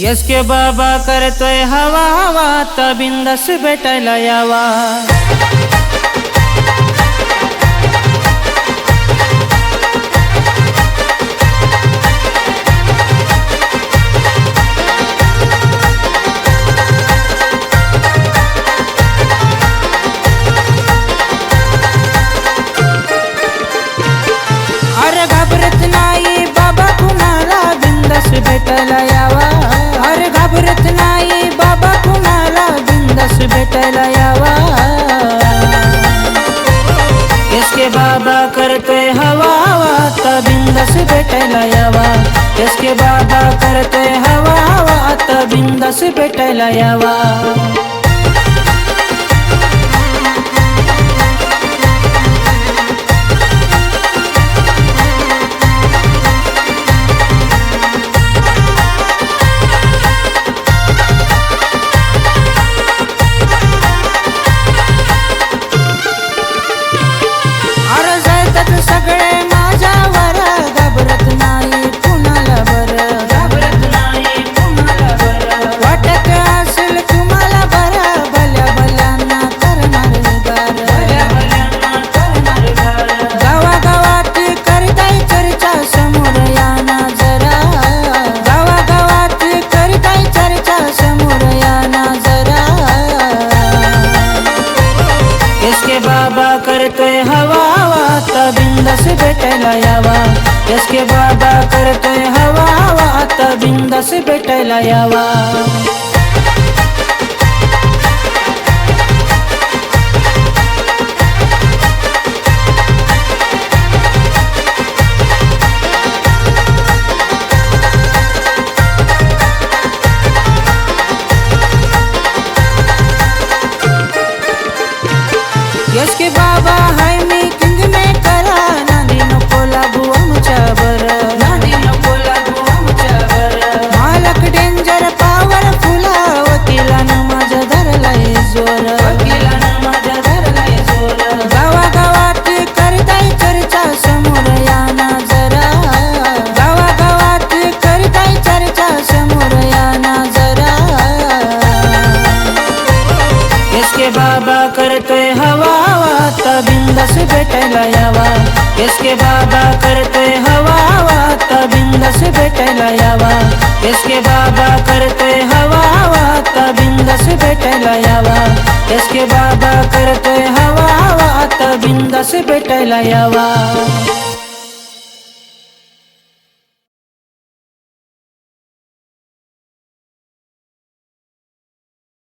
Yes के बाबा करतोय हवा हवा आता बिंदास भेटायला यावा. बाबा करते हवा त आता बिंदास भेटायला यावा. इसके बाबा करते हवा त आता बिंदास भेटायला यावा. बाबा करतोय हवा वाता भेटायला यावा. इसके बाबा करतोय हवा हवा आता बिंदास भेटायला यावा. इसके बाबा करतोय हवा हवा बिंदास भेटायला यावा. इसके बाबा करतोय हवा हवा बिंदास भेटायला यावा. इसके बाबा करतोय हवा हवा बिंदास भेटायला यावा. इसके बाबा करतोय हवा हवा बिंदास भेटायला यावा.